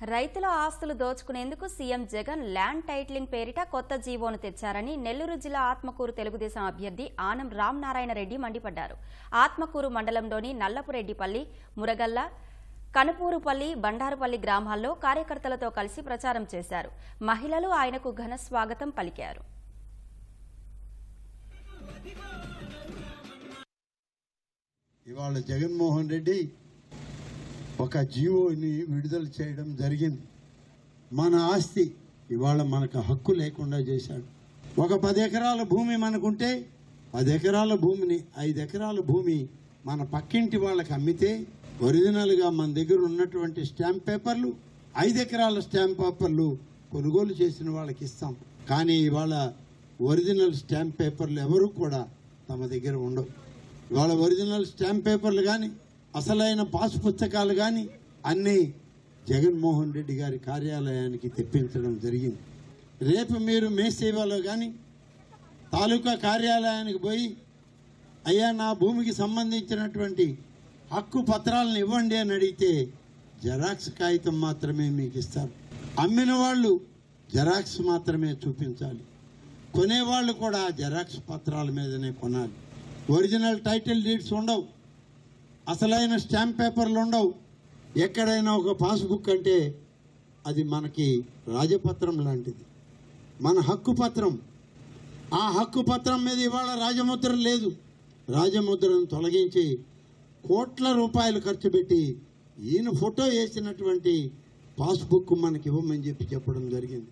రైతుల ఆస్తులు దోచుకునేందుకు సీఎం జగన్ ల్యాండ్ టైటిలింగ్ పేరిట కొత్త జీవోను తెచ్చారని నెల్లూరు జిల్లా ఆత్మకూరు తెలుగుదేశం అభ్యర్థి ఆనం రామనారాయణ రెడ్డి మండిపడ్డారు. ఆత్మకూరు మండలంలోని నల్లపురెడ్డిపల్లి మురగల్ల కనుపూరుపల్లి బండారుపల్లి గ్రామాల్లో కార్యకర్తలతో కలిసి ప్రచారం చేశారు. మహిళలు ఆయనకు ఘన స్వాగతం పలికారు. ఇవాళ జగన్మోహన్ రెడ్డి ఒక జీవోని విడుదల చేయడం జరిగింది. మన ఆస్తి ఇవాళ మనకు హక్కు లేకుండా చేశాడు. ఒక పది ఎకరాల భూమి మనకుంటే పది ఎకరాల భూమిని ఐదు ఎకరాల భూమి మన పక్కింటి వాళ్ళకి అమ్మితే ఒరిజినల్గా మన దగ్గర ఉన్నటువంటి స్టాంప్ పేపర్లు ఐదు ఎకరాల స్టాంప్ పేపర్లు కొనుగోలు చేసిన వాళ్ళకి ఇస్తాం. కానీ ఇవాళ ఒరిజినల్ స్టాంప్ పేపర్లు ఎవరు కూడా తమ దగ్గర ఉండవు. ఇవాళ ఒరిజినల్ స్టాంప్ పేపర్లు కానీ అసలైన పాస్ పుస్తకాలు కానీ అన్నీ జగన్మోహన్ రెడ్డి గారి కార్యాలయానికి తెప్పించడం జరిగింది. రేపు మీరు మేసేవాలో కానీ తాలూకా కార్యాలయానికి పోయి అయ్యా నా భూమికి సంబంధించినటువంటి హక్కు పత్రాలను ఇవ్వండి అని అడిగితే జెరాక్స్ కాగితం మాత్రమే మీకు ఇస్తారు. అమ్మిన వాళ్ళు జెరాక్స్ మాత్రమే చూపించాలి. కొనేవాళ్ళు కూడా జెరాక్స్ పత్రాల మీదనే కొనాలి. ఒరిజినల్ టైటిల్ డీడ్స్ ఉండవు. అసలైన స్టాంప్ పేపర్లు ఉండవు. ఎక్కడైనా ఒక పాస్బుక్ అంటే అది మనకి రాజపత్రం లాంటిది. మన హక్కు పత్రం. ఆ హక్కు పత్రం మీద ఇవాళ రాజముద్ర లేదు. రాజముద్రను తొలగించి కోట్ల రూపాయలు ఖర్చు పెట్టి ఈయన ఫోటో వేసినటువంటి పాస్బుక్ మనకి ఇవ్వమని చెప్పి చెప్పడం జరిగింది.